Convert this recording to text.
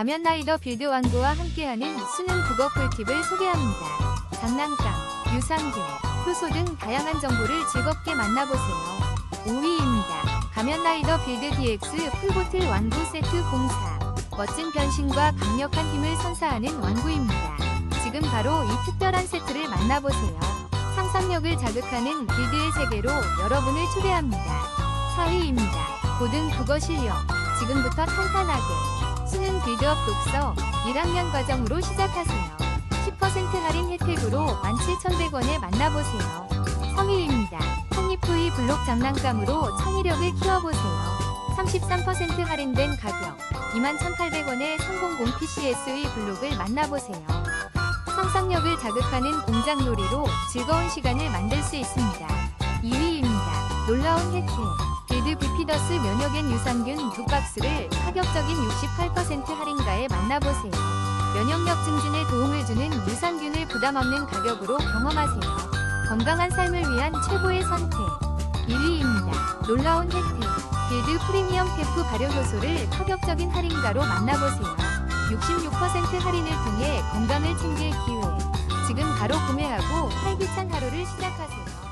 가면 라이더 빌드 완구와 함께하는 수능 국어 꿀팁을 소개합니다. 장난감, 유산균, 효소 등 다양한 정보를 즐겁게 만나보세요. 5위입니다. 가면 라이더 빌드 DX 풀보틀 완구 세트 공사. 멋진 변신과 강력한 힘을 선사하는 완구입니다. 지금 바로 이 특별한 세트를 만나보세요. 상상력을 자극하는 빌드의 세계로 여러분을 초대합니다. 4위입니다. 고등 국어 실력. 지금부터 탄탄하게. 수능 빌드업 독서 1학년 과정으로 시작하세요. 10% 할인 혜택으로 17,100원에 만나보세요. 성일입니다. 한입토이 블록 장난감으로 창의력을 키워보세요. 33% 할인된 가격 21,800원의 상공공 PCS의 블록을 만나보세요. 상상력을 자극하는 공장놀이로 즐거운 시간을 만들 수 있습니다. 2위입니다. 놀라운 혜택. 빌드 비피더스 면역엔 유산균 두 박스를 파격적인 68% 할인가에 만나보세요. 면역력 증진에 도움을 주는 유산균을 부담 없는 가격으로 경험하세요. 건강한 삶을 위한 최고의 선택. 1위입니다. 놀라운 혜택. 빌드 프리미엄 캠프 발효 효소를 파격적인 할인가로 만나보세요. 66% 할인을 통해 건강을 챙길 기회. 지금 바로 구매하고 활기찬 하루를 시작하세요.